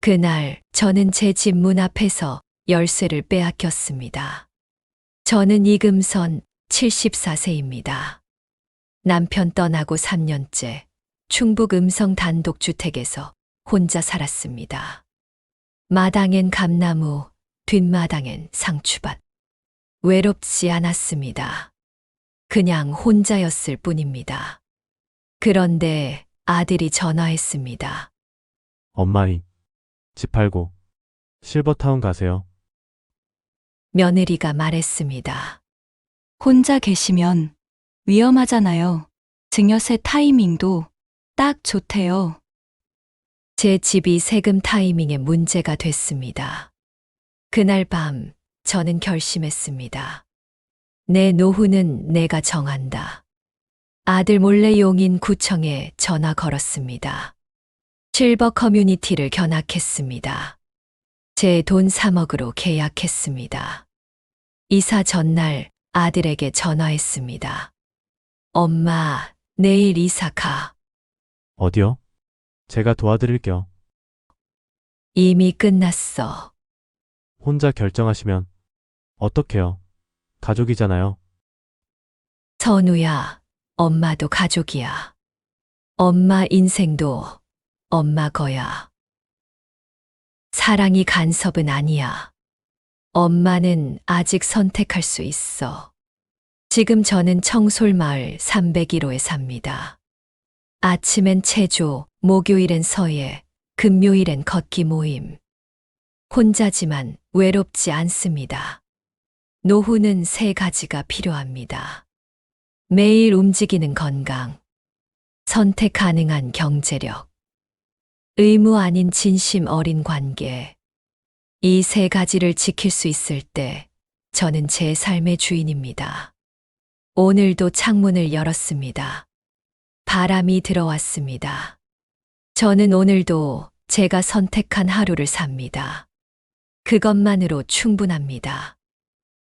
그날 저는 제 집 문 앞에서 열쇠를 빼앗겼습니다. 저는 이금선 74세입니다. 남편 떠나고 3년째 충북 음성 단독주택에서 혼자 살았습니다. 마당엔 감나무, 뒷마당엔 상추밭. 외롭지 않았습니다. 그냥 혼자였을 뿐입니다. 그런데 아들이 전화했습니다. 엄마이, 집 팔고 실버타운 가세요. 며느리가 말했습니다. 혼자 계시면 위험하잖아요. 증여세 타이밍도 딱 좋대요. 제 집이 세금 타이밍에 문제가 됐습니다. 그날 밤 저는 결심했습니다. 내 노후는 내가 정한다. 아들 몰래 용인 구청에 전화 걸었습니다. 실버 커뮤니티를 견학했습니다. 제 돈 3억으로 계약했습니다. 이사 전날 아들에게 전화했습니다. 엄마, 내일 이사 가. 어디요? 제가 도와드릴게요. 이미 끝났어. 혼자 결정하시면 어떡해요? 가족이잖아요. 선우야, 엄마도 가족이야. 엄마 인생도 엄마 거야. 사랑이 간섭은 아니야. 엄마는 아직 선택할 수 있어. 지금 저는 청솔마을 301호에 삽니다. 아침엔 체조, 목요일엔 서예, 금요일엔 걷기 모임. 혼자지만 외롭지 않습니다. 노후는 세 가지가 필요합니다. 매일 움직이는 건강, 선택 가능한 경제력, 의무 아닌 진심 어린 관계. 이 세 가지를 지킬 수 있을 때 저는 제 삶의 주인입니다. 오늘도 창문을 열었습니다. 바람이 들어왔습니다. 저는 오늘도 제가 선택한 하루를 삽니다. 그것만으로 충분합니다.